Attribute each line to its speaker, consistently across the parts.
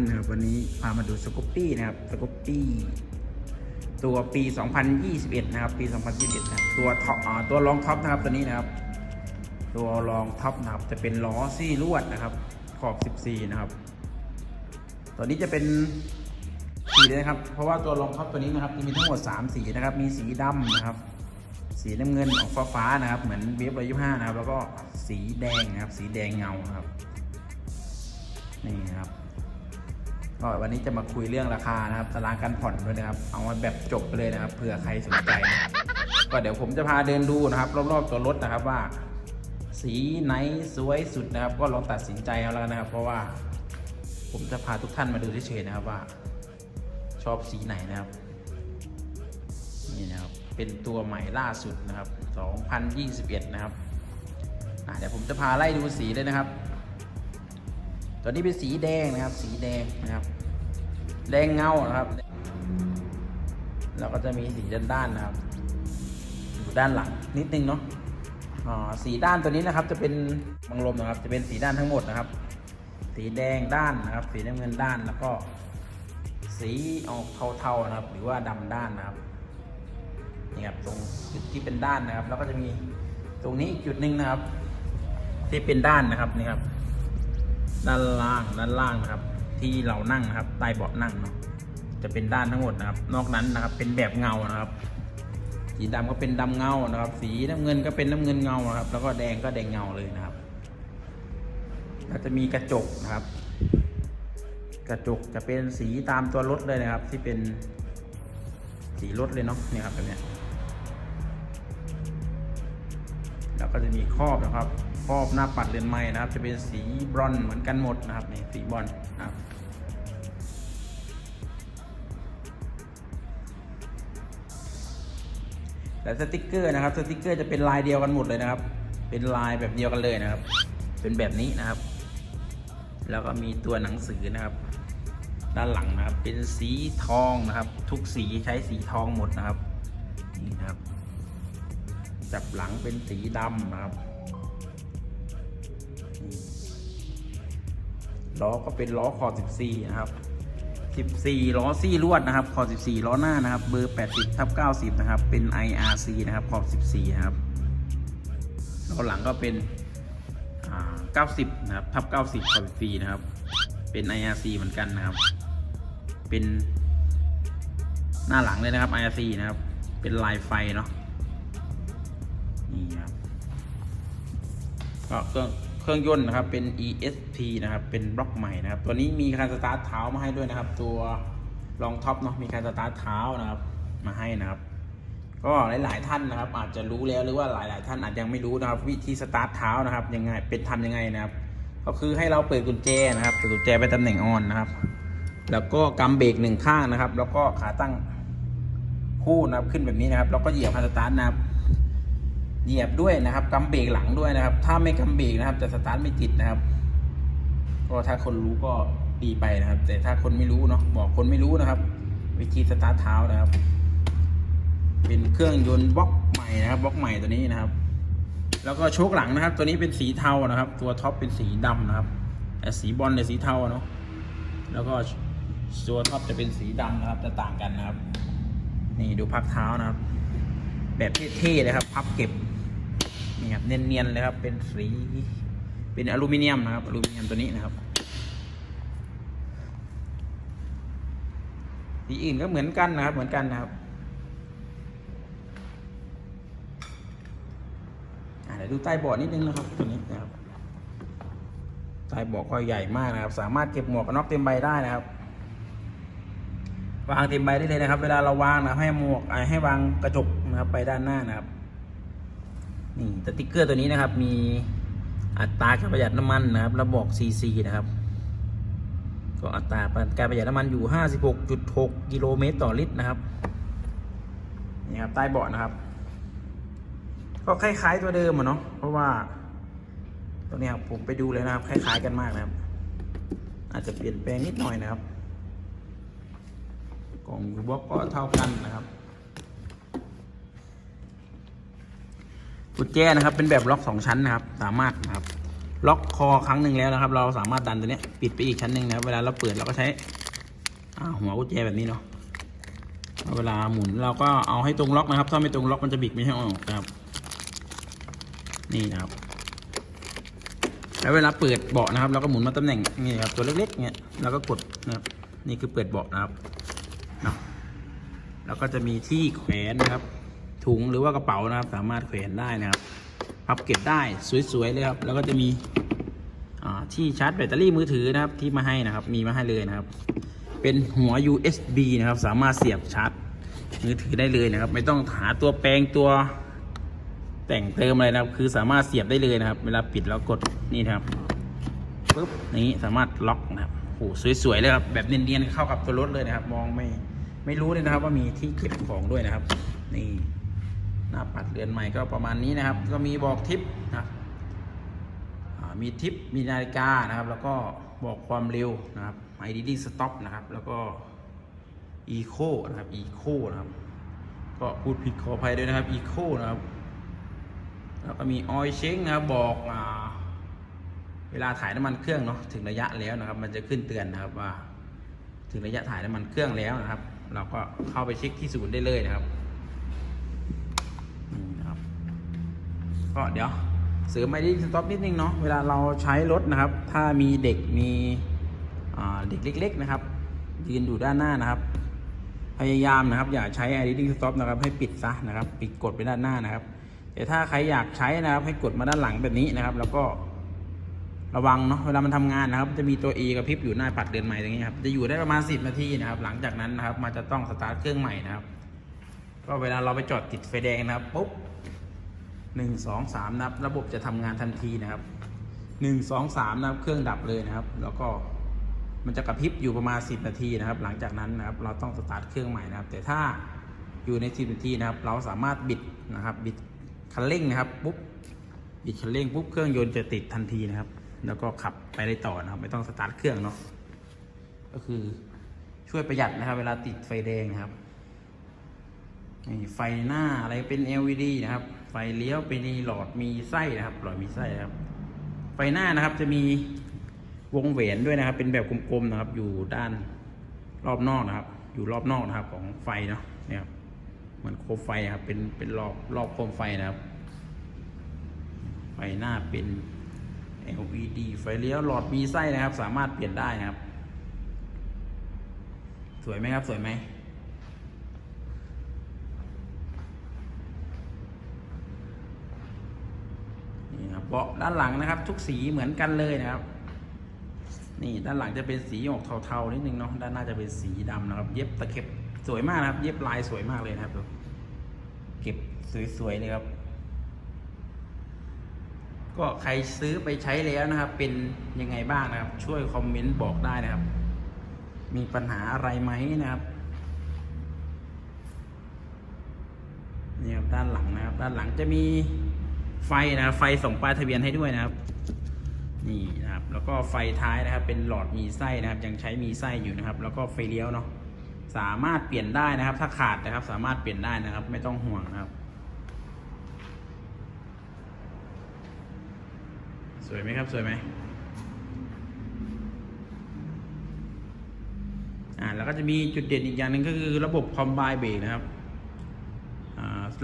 Speaker 1: นทุกท่านนะครับวันนี้พามาดูสกูปปี้นะครับสกูปปี้ตัวปี 2021 นะครับ ปี 2021นะครับตัวท็อปตัวรองท็อปนะครับตัวนี้นะครับ ตัวรองท็อปนะครับจะเป็นล้อซี่ลวดนะครับ ขอบ 14 นะครับ ตัวนี้จะเป็นสีเลยนะครับ เพราะว่าตัวรองท็อปตัวนี้นะครับจะมีทั้งหมด 3 สีนะครับ มีสีดำนะครับ สีน้ำเงินออกฟ้าฟ้าๆนะครับ เหมือนเวฟร้อยยี่ห้านะครับ แล้วก็สีแดงนะครับ สีแดงเงาครับ นี่นะครับ ก็วันนี้จะมาคุยเรื่องราคานะครับตารางการผ่อนด้วยนะครับ เอามาแบบจบไปเลยนะครับเผื่อใครสนใจนะก็เดี๋ยวผมจะพาเดินดูนะครับ รอบๆตัวรถนะครับว่า สีไหนสวยสุดนะครับ ก็ลองตัดสินใจเอาแล้วกันนะครับ เพราะว่าผมจะพาทุกท่านมาดูเฉยๆนะครับว่า ชอบสีไหนนะครับนี่นะครับเป็นตัวใหม่ล่าสุดนะครับ 2021 นะครับเดี๋ยวผมจะพาไล่ดูสีเลยนะครับ ตัวนี้เป็นสีแดงนะครับ สีแดงนะครับ แดงเงานะครับ แล้วก็จะมีสีด้านด้านนะครับดูด้านหลังนิดนึงเนาะอ่าสีด้านตัวนี้นะครับ จะเป็นบังลมนะครับ จะเป็นสีด้านทั้งหมดนะครับ สีแดงด้านนะครับ สีน้ำเงินด้านแล้วก็สีออกเทาๆนะครับ หรือว่าดำด้านนะครับนี่ครับตรงจุดที่เป็นด้านนะครับ แล้วก็จะมีตรงนี้อีกจุดหนึ่งนะครับ ที่เป็นด้านนะครับนี่ครับ ด้านล่างด้านล่างนะครับ ที่เรานั่งนะครับใต้เบาะนั่งเนาะจะเป็นด้านทั้งหมดนะครับ นอกนั้นนะครับ เป็นแบบเงานะครับ สีดำก็เป็นดำเงานะครับ สีน้ำเงินก็เป็นน้ำเงินเงานะครับ แล้วก็แดงก็แดงเงาเลยนะครับแล้วจะมีกระจกนะครับ กระจกจะเป็นสีตามตัวรถเลยนะครับ ที่เป็นสีรถเลยเนาะเนี่ยครับแบบนี้แล้วก็จะมีครอบนะครับ รอบหน้าปัดเรือนไม้นะครับ จะเป็นสีบรอนเหมือนกันหมดนะครับนี่สีบรอนนะครับแต่สติกเกอร์นะครับสติกเกอร์จะเป็นลายเดียวกันหมดเลยนะครับ เป็นลายแบบเดียวกันเลยนะครับ เป็นแบบนี้นะครับ แล้วก็มีตัวหนังสือนะครับ ด้านหลังนะครับ เป็นสีทองนะครับ ทุกสีใช้สีทองหมดนะครับนี่นะครับ จับหลังเป็นสีดำนะครับ ล้อก็เป็นล้อคอ 14 นะครับ 14 ล้อซี่ลวดนะครับ คอ 14 ล้อหน้านะครับ เบอร์ 80ทับ90 นะครับ เป็น IRC นะครับ ขอบ 14 นะครับ ล้อหลังก็เป็นอ่า90 นะครับ ทับ90 ขอบ 14 นะครับ เป็น IRC เหมือนกันนะครับ เป็นหน้าหลังเลยนะครับ IRC นะครับ เป็นลายไฟเนาะ นี่ครับก็เครื่อง รื่องยนต์นะครับเป็น ESP นะครับเป็นบล็อกใหม่นะครับ ตัวนี้มีการสตาร์ทเท้ามาให้ด้วยนะครับ ตัวรองท็อปเนาะมีการสตาร์ทเท้านะครับ มาให้นะครับ ก็หลาย ๆ ท่านนะครับ อาจจะรู้แล้วหรือว่าหลาย ๆ ท่านอาจยังไม่รู้นะครับ วิธีสตาร์ทเท้านะครับยังไงเป็นทำยังไงนะครับ ก็คือให้เราเปิดกุญแจนะครับเปิดกุญแจไปตำแหน่งออนนะครับ แล้วก็กำเบรกหนึ่งข้างนะครับ แล้วก็ขาตั้งคู่นะครับขึ้นแบบนี้นะครับ แล้วก็เหยียบคันสตาร์ทนะครับ เหยียบด้วยนะครับกำเบรกหลังด้วยนะครับ ถ้าไม่กำเบรกนะครับจะสตาร์ทไม่ติดนะครับก็ถ้าคนรู้ก็ดีไปนะครับ แต่ถ้าคนไม่รู้เนาะบอกคนไม่รู้นะครับ วิธีสตาร์ทเท้านะครับ เป็นเครื่องยนต์บล็อกใหม่นะครับบล็อกใหม่ตัวนี้นะครับ แล้วก็โชคหลังนะครับ ตัวนี้เป็นสีเทานะครับ ตัวท็อปเป็นสีดำนะครับแต่สีบอลเนี่ยสีเทาเนาะแล้วก็ตัวท็อปจะเป็นสีดำนะครับ จะต่างกันนะครับ นี่ดูพักเท้านะครับ แบบเท่ๆเลยครับ พับเก็บ นี่ครับเนียนๆเลยครับ เป็นสี เป็นอลูมิเนียมนะครับ อลูมิเนียมตัวนี้นะครับ สีอื่นก็เหมือนกันนะครับ เหมือนกันนะครับเดี๋ยวดูใต้เบาะนิดนึงนะครับตัวนี้นะครับใต้เบาะก็ใหญ่มากนะครับ สามารถเก็บหมวกกันน็อกเต็มใบได้นะครับวางเต็มใบได้เลยนะครับ เวลาเราวางนะให้หมวกให้วางกระจกนะครับไปด้านหน้านะครับ นี่สติ๊กเกอร์ตัวนี้นะครับ มีอัตราการประหยัดน้ำมันนะครับระบอก CC นะครับก็อัตราการประหยัดน้ำมันอยู่ 56.6 กิโลเมตรต่อลิตรนะครับนี่ครับใต้เบาะนะครับ ก็คล้ายๆตัวเดิมอะเนาะเพราะว่าตัวนี้ยผมไปดูเลยนะครับ คล้ายๆกันมากนะครับ อาจจะเปลี่ยนแปลงนิดหน่อยนะครับกล่องยูบ็อกก็เท่ากันนะครับ กุญแจนะครับ เป็นแบบล็อกสองชั้นนะครับ สามารถนะครับ ล็อกคอครั้งหนึ่งแล้วนะครับ เราสามารถดันตัวเนี้ยปิดไปอีกชั้นหนึ่งนะครับ เวลาเราเปิดเราก็ใช้หัวกุญแจแบบนี้เนาะเวลาหมุนเราก็เอาให้ตรงล็อกนะครับ ถ้าไม่ตรงล็อกมันจะบิดไม่ให้ออกนะครับ นี่นะครับแล้วเวลาเปิดเบาะนะครับ เราก็หมุนมาตำแหน่งนี่ครับตัวเล็กๆเนี่ยเราก็กดนะครับ นี่คือเปิดเบาะนะครับเนาะแล้วก็จะมีที่แขวนนะครับ ถุงหรือว่ากระเป๋านะครับ สามารถแขวนได้นะครับพับเก็บได้สวยๆเลยครับ แล้วก็จะมีที่ชาร์จแบตเตอรี่มือถือนะครับที่มาให้นะครับ มีมาให้เลยนะครับ เป็นหัว USB นะครับ สามารถเสียบชาร์จมือถือได้เลยนะครับ ไม่ต้องหาตัวแปลงตัวแต่งเติมอะไรนะครับ คือสามารถเสียบได้เลยนะครับ เวลาปิดแล้วกดนี่นะครับปุ๊บนี้สามารถล็อกนะครับโอ้สวยๆเลยครับแบบเนียนๆเข้ากับตัวรถเลยนะครับ มองไม่ไม่รู้เลยนะครับ ว่ามีที่เก็บของด้วยนะครับ นี่ น้าปัดเรือนใหม่ก็ประมาณนี้นะครับ ก็มีบอกทิปนะมีทิปมีนาฬิกานะครับ แล้วก็บอกความเร็วนะครับ idling stop นะครับ แล้วก็ eco นะครับ eco นะครับ ก็พูดผิดขออภัยด้วยนะครับ eco นะครับ แล้วก็มีออยเช็คนะครับบอกอเวลาถ่ายน้ำมันเครื่องเนาะถึงระยะแล้วนะครับ มันจะขึ้นเตือนนะครับว่า ถึงระยะถ่ายน้ำมันเครื่องแล้วนะครับ เราก็เข้าไปเช็คที่ศูนย์ได้เลยนะครับ ก็เดี๋ยวเสริมไอดีสต็อปนิดนึงเนาะเวลาเราใช้รถนะครับ ถ้ามีเด็กมีเด็กเล็ก ๆ นะครับยืนอยู่ด้านหน้านะครับ พยายามนะครับ อย่าใช้ idling stop นะครับ ให้ปิดซะนะครับ ปิดกดไปด้านหน้านะครับ แต่ถ้าใครอยากใช้นะครับ ให้กดมาด้านหลังแบบนี้นะครับ แล้วก็ระวังเนาะเวลามันทำงานนะครับ จะมีตัว E กระพริบอยู่หน้าปัดเดือนใหม่ตรงนี้ครับจะอยู่ได้ประมาณ 10 นาทีนะครับ หลังจากนั้นนะครับ มันจะต้องสตาร์ทเครื่องใหม่นะครับก็เวลาเราไปจอดติดไฟแดงนะครับปุ๊บ หนึ่งสองสามนับ ระบบจะทำงานทันทีนะครับหนึ่งสองสามนับ เครื่องดับเลยนะครับ แล้วก็มันจะกระพริบอยู่ประมาณ 10 นาทีนะครับ หลังจากนั้นนะครับเราต้องสตาร์ทเครื่องใหม่นะครับ แต่ถ้าอยู่ใน 10 นาทีนะครับ เราสามารถบิดนะครับ บิดคันเร่งนะครับปุ๊บบิดคันเร่งปุ๊บเครื่องยนต์จะติดทันทีนะครับ แล้วก็ขับไปได้ต่อนะครับ ไม่ต้องสตาร์ทเครื่องเนาะก็คือช่วยประหยัดนะครับ เวลาติดไฟแดงนะครับนี่ไฟหน้าอะไรเป็น LED นะครับ ไฟเลี้ยวเป็นหลอดมีไส้นะครับ หลอดมีไส้นะครับ ไฟหน้านะครับจะมีวงแหวนด้วยนะครับ เป็นแบบกลมๆนะครับ อยู่ด้านรอบนอกนะครับ อยู่รอบนอกนะครับ ของไฟเนาะเนี่ยครับเหมือนโคมไฟครับ เป็นเป็นรอบรอบโคมไฟนะครับ ไฟหน้าเป็น LED ไฟเลี้ยวหลอดมีไส้นะครับ สามารถเปลี่ยนได้นะครับ สวยไหมครับ สวยไหม นี่ครับ เบาะด้านหลังนะครับ ทุกสีเหมือนกันเลยนะครับ นี่ด้านหลังจะเป็นสีออกเทาๆนิดนึงเนาะด้านหน้าจะเป็นสีดำนะครับ เย็บตะเข็บสวยมากนะครับ เย็บลายสวยมากเลยนะครับเก็บสวยๆเลยครับ ก็ใครซื้อไปใช้แล้วนะครับ เป็นยังไงบ้างนะครับ ช่วยคอมเมนต์บอกได้นะครับ มีปัญหาอะไรไหมนะครับนี่ครับด้านหลังนะครับ ด้านหลังจะมี ไฟนะครับไฟส่งป้ายทะเบียนให้ด้วยนะครับ นี่นะครับ แล้วก็ไฟท้ายนะครับ เป็นหลอดมีไส้นะครับ ยังใช้มีไส้อยู่นะครับ แล้วก็ไฟเลี้ยวเนาะสามารถเปลี่ยนได้นะครับ ถ้าขาดนะครับ สามารถเปลี่ยนได้นะครับ ไม่ต้องห่วงนะครับ สวยไหมครับสวยไหมอ่าแล้วก็จะมีจุดเด่นอีกอย่างหนึ่งก็คือระบบคอมไบเบรกนะครับ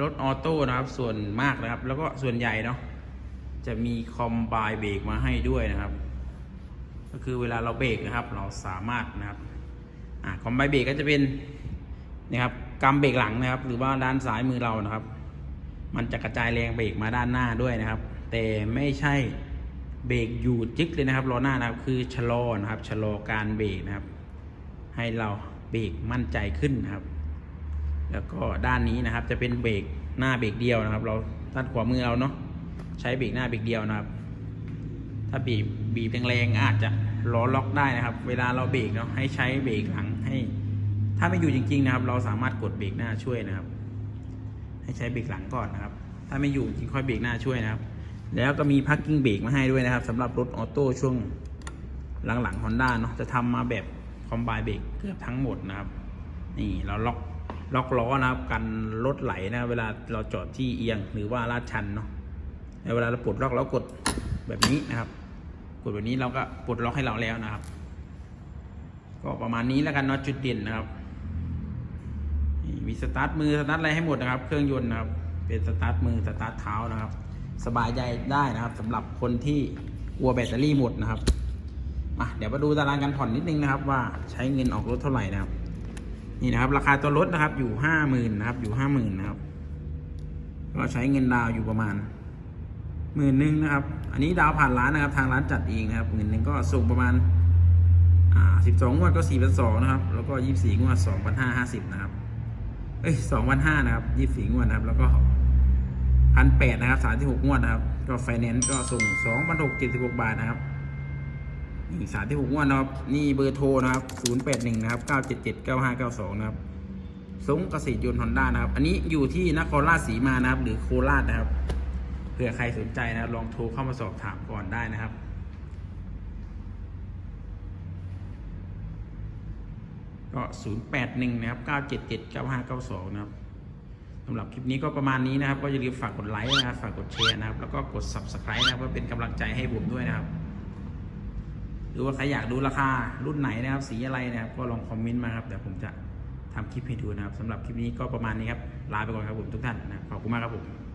Speaker 1: รถออโต้นะครับส่วนมากนะครับ แล้วก็ส่วนใหญ่เนาะจะมีคอมไบเบรกมาให้ด้วยนะครับ ก็คือเวลาเราเบรกนะครับ เราสามารถนะครับอ่าคอมไบเบรกก็จะเป็นนะครับกำเบรกหลังนะครับ หรือว่าด้านซ้ายมือเรานะครับ มันจะกระจายแรงเบรกมาด้านหน้าด้วยนะครับ แต่ไม่ใช่เบรกอยู่จึ๊กเลยนะครับล้อหน้านะครับคือชะลอนะครับชะลอการเบรกนะครับ ให้เราเบรกมั่นใจขึ้นนะครับ แล้วก็ด้านนี้นะครับ จะเป็นเบรกหน้าเบรกเดียวนะครับ เราด้านขวามือเราเนาะใช้เบรกหน้าเบรกเดียวนะครับ ถ้าบีบบีบแรงๆอาจจะล้อล็อกได้นะครับ เวลาเราเบรกเนาะให้ใช้เบรกหลังให้ ถ้าไม่อยู่จริง ๆนะครับ เราสามารถกดเบรกหน้าช่วยนะครับ ให้ใช้เบรกหลังก่อนนะครับ ถ้าไม่อยู่จริงค่อยเบรกหน้าช่วยนะครับ แล้วก็มีพักกิ้งเบรกมาให้ด้วยนะครับสำหรับรถออโต้ช่วงหลังๆฮอนด้าเนาะจะทำมาแบบคอมไบเบรกเกือบทั้งหมดนะครับ นี่เราล็อก ล็อกล้อนะครับกันรถไหลนะ เวลาเราจอดที่เอียงหรือว่าลาดชันเนาะในเวลาเราปลดล็อกเรากดแบบนี้นะครับ กดแบบนี้เราก็ปลดล็อกให้เราแล้วนะครับ ก็ประมาณนี้แล้วกันเนาะจุดเด่นนะครับมีสตาร์ทมือสตาร์ทอะไรให้หมดนะครับ เครื่องยนต์นะครับ เป็นสตาร์ทมือสตาร์ทเท้านะครับ สบายใจได้นะครับสำหรับคนที่กลัวแบตเตอรี่หมดนะครับมาเดี๋ยวมาดูตารางการผ่อนนิดนึงนะครับ ว่าใช้เงินออกรถเท่าไหร่นะครับ นี่นะครับ ราคาตัวรถนะครับ อยู่ห้าหมื่นนะครับ อยู่ห้าหมื่นนะครับ ก็ใช้เงินดาวอยู่ประมาณหมื่นหนึ่งนะครับ อันนี้ดาวผ่านร้านนะครับ ทางร้านจัดเองนะครับหมื่นหนึ่งก็ส่งประมาณอ่าสิบสองงวดก็สี่พันสองนะครับ แล้วก็ยี่สี่งวดสองพันห้าห้าสิบนะครับ เอ้ยสองพันห้านะครับยี่สี่งวดนะครับ แล้วก็พันแปดนะครับสามที่หกงวดนะครับ ก็ไฟแนนซ์ก็ส่งสองพันหกเจ็ดสิบหกบาทนะครับ นี่สามที่หกงวดนะครับนี่เบอร์โทรนะครับศูนย์แปดหนึ่งนะครับเก้าเจ็ดเจ็ดเก้าห้าเก้าสองนะครับสงเกษตรยนต์ฮอนด้านะครับ อันนี้อยู่ที่นครราชสีมานะครับ หรือโคราชนะครับเผื่อใครสนใจนะลองโทรเข้ามาสอบถามก่อนได้นะครับก็ 081 นะครับ 977 9592 นะครับสำหรับคลิปนี้ก็ประมาณนี้นะครับ ก็อย่าลืมฝากกดไลค์นะครับ ฝากกดแชร์นะครับ แล้วก็กด subscribe นะครับเพื่อเป็นกำลังใจให้ผมด้วยนะครับ รือว่าใครอยากดูราคารุ่นไหนนะครับ สีอะไรนะครับ ก็ลองคอมเมนต์มาครับเดี๋ยวผมจะทำคลิปให้ดูนะครับสำหรับคลิปนี้ก็ประมาณนี้ครับลาไปก่อนครับผมทุกท่านนะขอบคุณมากครับผม